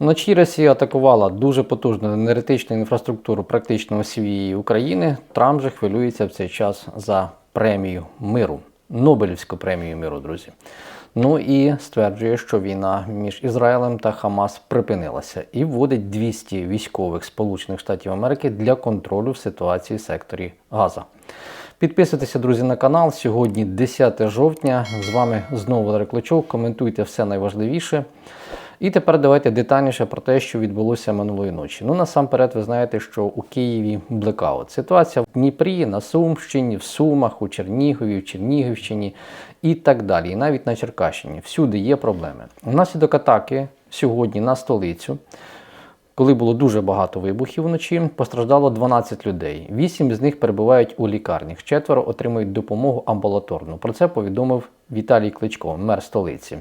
Вночі Росія атакувала дуже потужну енергетичну інфраструктуру практично усієї України. Трамп же хвилюється в цей час за премію миру, Нобелівську премію миру, друзі. Ну і стверджує, що війна між Ізраїлем та Хамас припинилася і вводить 200 військових Сполучених Штатів Америки для контролю в ситуації в секторі Газа. Підписуйтеся, друзі, на канал. Сьогодні 10 жовтня. З вами знову Валерій Клочок. Коментуйте все найважливіше. І тепер давайте детальніше про те, що відбулося минулої ночі. Ну насамперед, ви знаєте, що у Києві блекаут. Ситуація в Дніпрі, на Сумщині, в Сумах, у Чернігові, в Чернігівщині і так далі. І навіть на Черкащині. Всюди є проблеми. Внаслідок атаки сьогодні на столицю. Коли було дуже багато вибухів вночі, постраждало 12 людей. Вісім з них перебувають у лікарнях. Четверо отримують допомогу амбулаторну. Про це повідомив Віталій Кличко, мер столиці.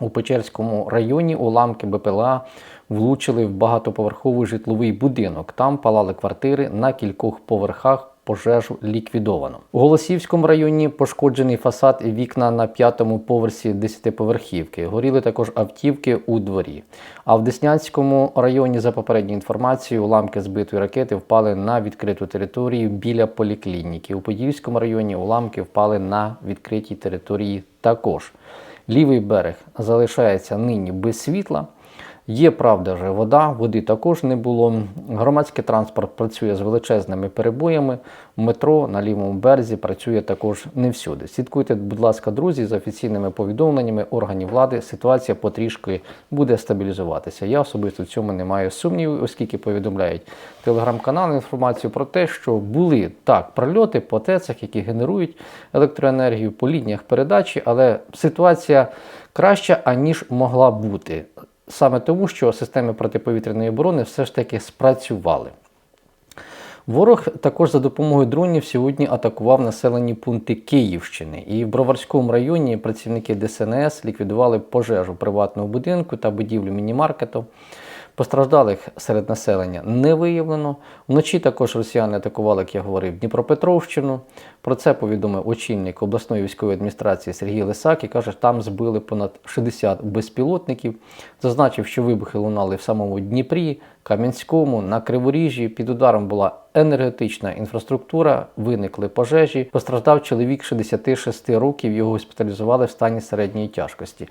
У Печерському районі уламки БПЛА влучили в багатоповерховий житловий будинок. Там палали квартири на кількох поверхах. Пожежу ліквідовано. У Голосівському районі пошкоджений фасад і вікна на п'ятому поверсі десятиповерхівки. Горіли також автівки у дворі. А в Деснянському районі, за попередньою інформацією, уламки збитої ракети впали на відкриту територію біля поліклініки. У Подільському районі уламки впали на відкритій території також. Лівий берег залишається нині без світла. Є, правда, же вода, води також не було. Громадський транспорт працює з величезними перебоями. Метро на лівому березі працює також не всюди. Слідкуйте, будь ласка, друзі, за офіційними повідомленнями органів влади. Ситуація потрішки буде стабілізуватися. Я особисто в цьому не маю сумнівів, оскільки повідомляють телеграм-канали інформацію про те, що були так прольоти по ТЕЦах, які генерують електроенергію по лініях передачі, але ситуація краща аніж могла бути саме тому, що системи протиповітряної оборони все ж таки спрацювали. Ворог також за допомогою дронів сьогодні атакував населені пункти Київщини. І в Броварському районі працівники ДСНС ліквідували пожежу приватного будинку та будівлю мінімаркету. Постраждалих серед населення не виявлено. Вночі також росіяни атакували, як я говорив, Дніпропетровщину. Про це повідомив очільник обласної військової адміністрації Сергій Лисак і каже, там збили понад 60 безпілотників. Зазначив, що вибухи лунали в самому Дніпрі, Кам'янському, на Криворіжжі. Під ударом була енергетична інфраструктура, виникли пожежі. Постраждав чоловік 66 років. Його госпіталізували в стані середньої тяжкості.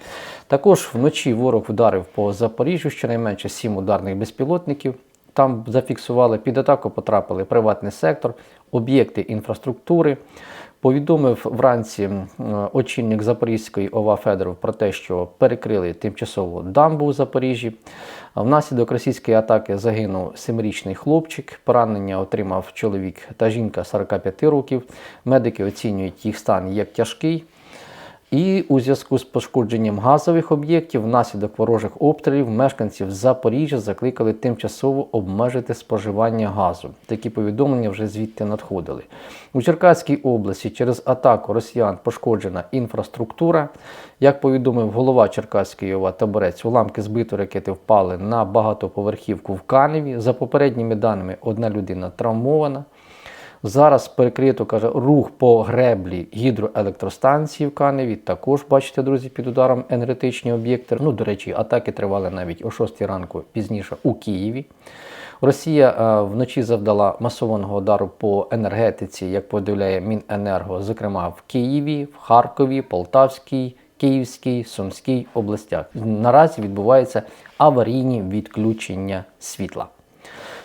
Також вночі ворог вдарив по Запоріжжю щонайменше 7 ударних безпілотників. Там зафіксували під атаку, потрапили приватний сектор, об'єкти інфраструктури. Повідомив вранці очільник Запорізької ОВА Федоров про те, що перекрили тимчасово дамбу у Запоріжжі. Внаслідок російської атаки загинув семирічний хлопчик. Поранення отримав чоловік та жінка 45 років. Медики оцінюють їх стан як тяжкий. І у зв'язку з пошкодженням газових об'єктів внаслідок ворожих обстрілів мешканців Запоріжжя закликали тимчасово обмежити споживання газу. Такі повідомлення вже звідти надходили. У Черкаській області через атаку росіян пошкоджена інфраструктура. Як повідомив голова Черкаської ОВА Таборець, уламки збитої ракети впали на багатоповерхівку в Каневі. За попередніми даними, одна людина травмована. Зараз перекрито каже рух по греблі гідроелектростанції в Каневі. Також бачите, друзі, під ударом енергетичні об'єкти. Ну, до речі, атаки тривали навіть о 6 ранку пізніше у Києві. Росія е, вночі завдала масованого удару по енергетиці, як повідомляє Міненерго, зокрема в Києві, в Харкові, Полтавській, Київській, Сумській областях. Наразі відбуваються аварійні відключення світла.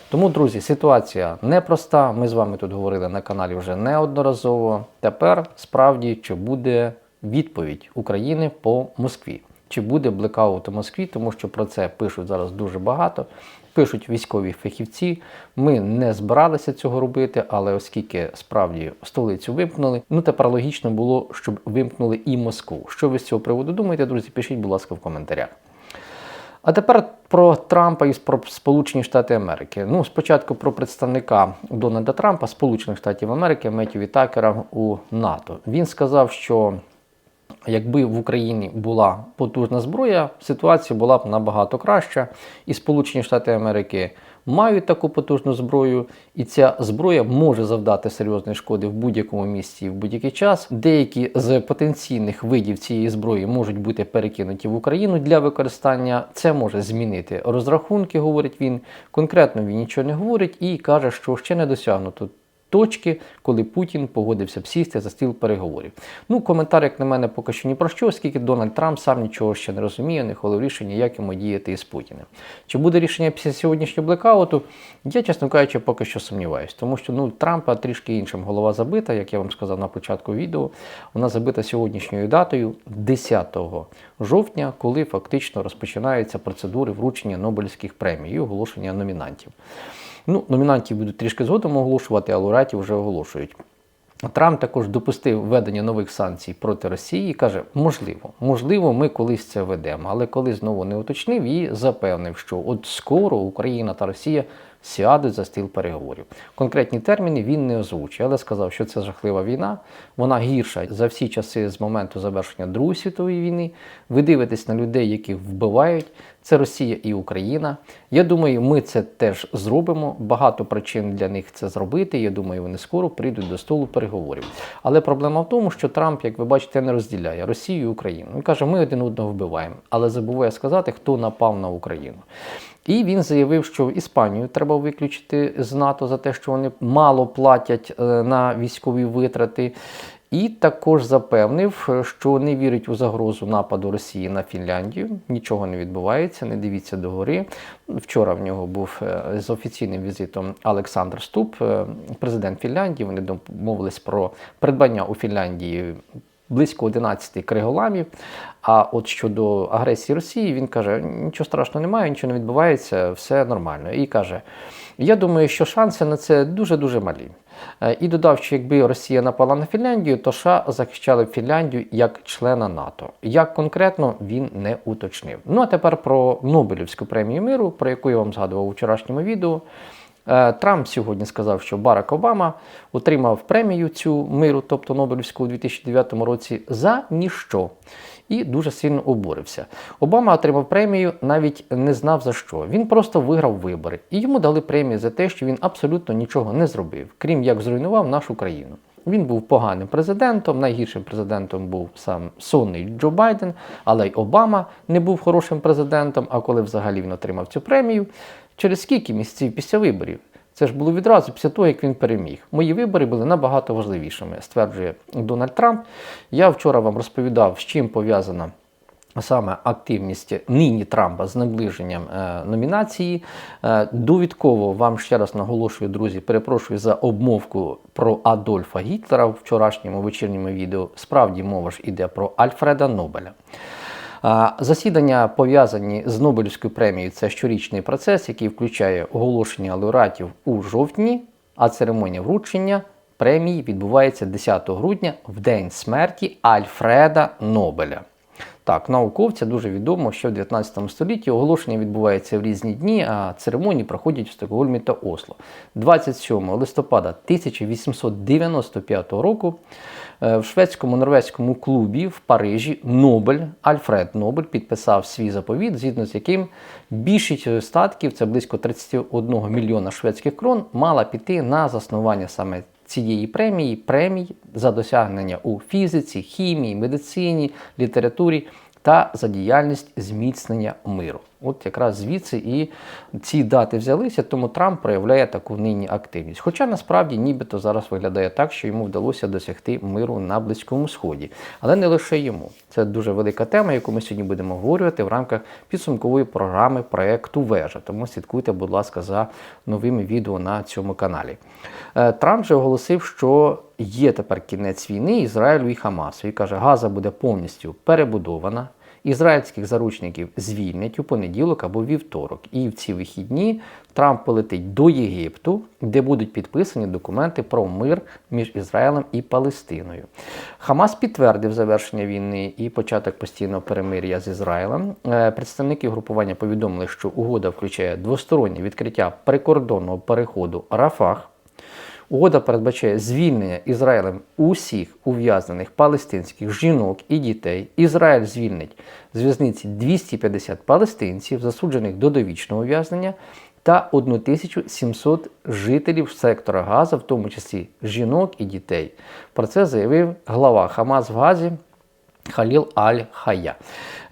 Тому, друзі, ситуація непроста. Ми з вами тут говорили на каналі вже неодноразово. Тепер справді чи буде відповідь України по Москві? Чи буде блекаут у Москві, тому що про це пишуть зараз дуже багато. Пишуть військові фахівці. Ми не збиралися цього робити, але оскільки справді столицю вимкнули, ну тепер логічно було, щоб вимкнули і Москву. Що ви з цього приводу думаєте, друзі? Пишіть, будь ласка, в коментарях. А тепер про Трампа і про Сполучені Штати Америки. Ну, спочатку про представника Дональда Трампа, Сполучених Штатів Америки, Меттю Вітакера у НАТО. Він сказав, що Якби в Україні була потужна зброя, ситуація була б набагато краща. І Сполучені Штати Америки мають таку потужну зброю, і ця зброя може завдати серйозної шкоди в будь-якому місці і в будь-який час. Деякі з потенційних видів цієї зброї можуть бути перекинуті в Україну для використання. Це може змінити розрахунки, говорить він. Конкретно він нічого не говорить і каже, що ще не досягнуто точки, коли Путін погодився б сісти за стіл переговорів. Ну, коментар, як на мене, поки що ні про що, оскільки Дональд Трамп сам нічого ще не розуміє, не хвалив рішення, як йому діяти із Путіним. Чи буде рішення після сьогоднішнього блекауту? Я, чесно кажучи, поки що сумніваюся, тому що ну, Трампа трішки іншим голова забита, як я вам сказав на початку відео. Вона забита сьогоднішньою датою, 10 жовтня, коли фактично розпочинаються процедури вручення Нобелівських премій і оголошення номінантів. Ну, номінантів будуть трішки згодом оголошувати, а лауреатів вже оголошують. Трамп також допустив введення нових санкцій проти Росії і каже, можливо, можливо, ми колись це ведемо, але коли знову не уточнив і запевнив, що от скоро Україна та Росія сядуть за стіл переговорів. Конкретні терміни він не озвучив, але сказав, що це жахлива війна, вона гірша за всі часи з моменту завершення Другої світової війни. Ви дивитесь на людей, яких вбивають. Це Росія і Україна. Я думаю, ми це теж зробимо. Багато причин для них це зробити. Я думаю, вони скоро прийдуть до столу переговорів. Але проблема в тому, що Трамп, як ви бачите, не розділяє Росію і Україну. Він каже, ми один одного вбиваємо, але забуває сказати, хто напав на Україну. І він заявив, що Іспанію треба виключити з НАТО за те, що вони мало платять е, на військові витрати. І також запевнив, що не вірить у загрозу нападу Росії на Фінляндію. Нічого не відбувається, не дивіться догори. Вчора в нього був е, з офіційним візитом Олександр Ступ, е, президент Фінляндії. Вони домовились про придбання у Фінляндії. Близько 11 криголамів. А от щодо агресії Росії, він каже: нічого страшного немає, нічого не відбувається, все нормально. І каже: я думаю, що шанси на це дуже-дуже малі. Е, і додав, що якби Росія напала на Фінляндію, то США захищали Фінляндію як члена НАТО. Як конкретно він не уточнив. Ну а тепер про Нобелівську премію миру, про яку я вам згадував у вчорашньому відео. Е, Трамп сьогодні сказав, що Барак Обама отримав премію цю миру, тобто Нобелівську у 2009 році, за ніщо. І дуже сильно обурився. Обама отримав премію, навіть не знав за що. Він просто виграв вибори. І йому дали премію за те, що він абсолютно нічого не зробив, крім як зруйнував нашу країну. Він був поганим президентом, найгіршим президентом був сам сонний Джо Байден, але й Обама не був хорошим президентом. А коли взагалі він отримав цю премію, через скільки місяців після виборів? Це ж було відразу після того, як він переміг. Мої вибори були набагато важливішими, стверджує Дональд Трамп. Я вчора вам розповідав, з чим пов'язана. Саме активність нині Трампа з наближенням е, номінації. Е, довідково вам ще раз наголошую, друзі, перепрошую за обмовку про Адольфа Гітлера в вчорашньому вечірньому відео. Справді мова ж іде про Альфреда Нобеля. Засідання пов'язані з Нобелівською премією це щорічний процес, який включає оголошення лауреатів у жовтні, а церемонія вручення премії відбувається 10 грудня в день смерті Альфреда Нобеля. Так, науковця дуже відомо, що в 19 столітті оголошення відбувається в різні дні, а церемонії проходять в Стокгольмі та Осло. 27 листопада 1895 року е, в шведському норвезькому клубі в Парижі Нобель, Альфред Нобель підписав свій заповіт, згідно з яким більшість статків, це близько 31 мільйона шведських крон, мала піти на заснування саме цієї премії премій за досягнення у фізиці, хімії, медицині, літературі та за діяльність зміцнення миру. От якраз звідси і ці дати взялися, тому Трамп проявляє таку нині активність. Хоча насправді нібито зараз виглядає так, що йому вдалося досягти миру на Близькому Сході. Але не лише йому. Це дуже велика тема, яку ми сьогодні будемо говорювати в рамках підсумкової програми проекту Вежа. Тому слідкуйте, будь ласка, за новими відео на цьому каналі. Е, Трамп же оголосив, що є тепер кінець війни Ізраїлю і Хамасу. І каже, Газа буде повністю перебудована. Ізраїльських заручників звільнять у понеділок або вівторок. І в ці вихідні Трамп полетить до Єгипту, де будуть підписані документи про мир між Ізраїлем і Палестиною. Хамас підтвердив завершення війни і початок постійного перемир'я з Ізраїлем. Е, представники групування повідомили, що угода включає двостороннє відкриття прикордонного переходу Рафах. Угода передбачає звільнення Ізраїлем усіх ув'язнених палестинських жінок і дітей. Ізраїль звільнить з в'язниці 250 палестинців, засуджених до довічного ув'язнення, та 1700 жителів сектора Газа, в тому числі жінок і дітей. Про це заявив глава Хамас в Газі Халіл Аль-Хая.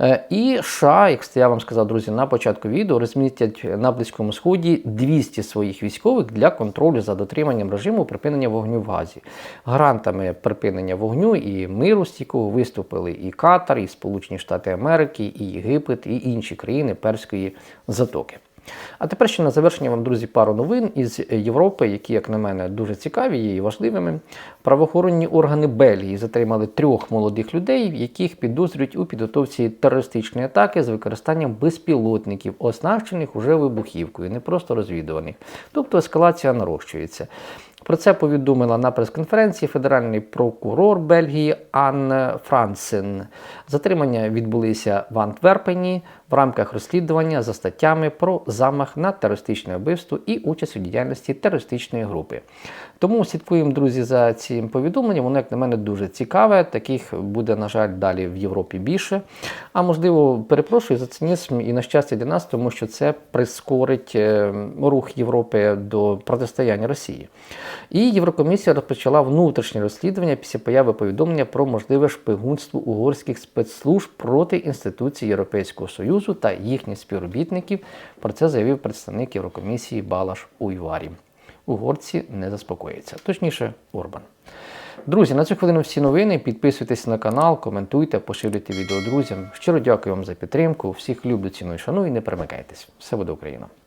Е, І США, як я вам сказав, друзі, на початку відео розмістять на Близькому Сході 200 своїх військових для контролю за дотриманням режиму припинення вогню в Газі. Гарантами припинення вогню і миру стійкого виступили і Катар, і Сполучені Штати Америки, і Єгипет, і інші країни Перської затоки. А тепер ще на завершення вам, друзі, пару новин із Європи, які, як на мене, дуже цікаві є і важливими. Правоохоронні органи Бельгії затримали трьох молодих людей, яких підозрюють у підготовці терористичної атаки з використанням безпілотників, оснащених уже вибухівкою, не просто розвідуваних. Тобто ескалація нарощується. Про це повідомила на прес-конференції федеральний прокурор Бельгії Анн Франсен. Затримання відбулися в Антверпені в рамках розслідування за статтями про замах на терористичне вбивство і участь у діяльності терористичної групи. Тому слідкуємо, друзі, за цим повідомленням. Воно, як на мене, дуже цікаве. Таких буде, на жаль, далі в Європі більше. А можливо, перепрошую за цинізм і на щастя для нас, тому що це прискорить е, рух Європи до протистояння Росії. І Єврокомісія розпочала внутрішнє розслідування після появи повідомлення про можливе шпигунство угорських спецслужб проти інституцій Європейського Союзу та їхніх співробітників. Про це заявив представник Єврокомісії Балаш Уйварі. Угорці не заспокоїться, точніше, Орбан. Друзі, на цю хвилину всі новини. Підписуйтесь на канал, коментуйте, поширюйте відео друзям. Щиро дякую вам за підтримку. Всіх люблю, ціную, шаную і не перемикайтесь. Все буде Україна!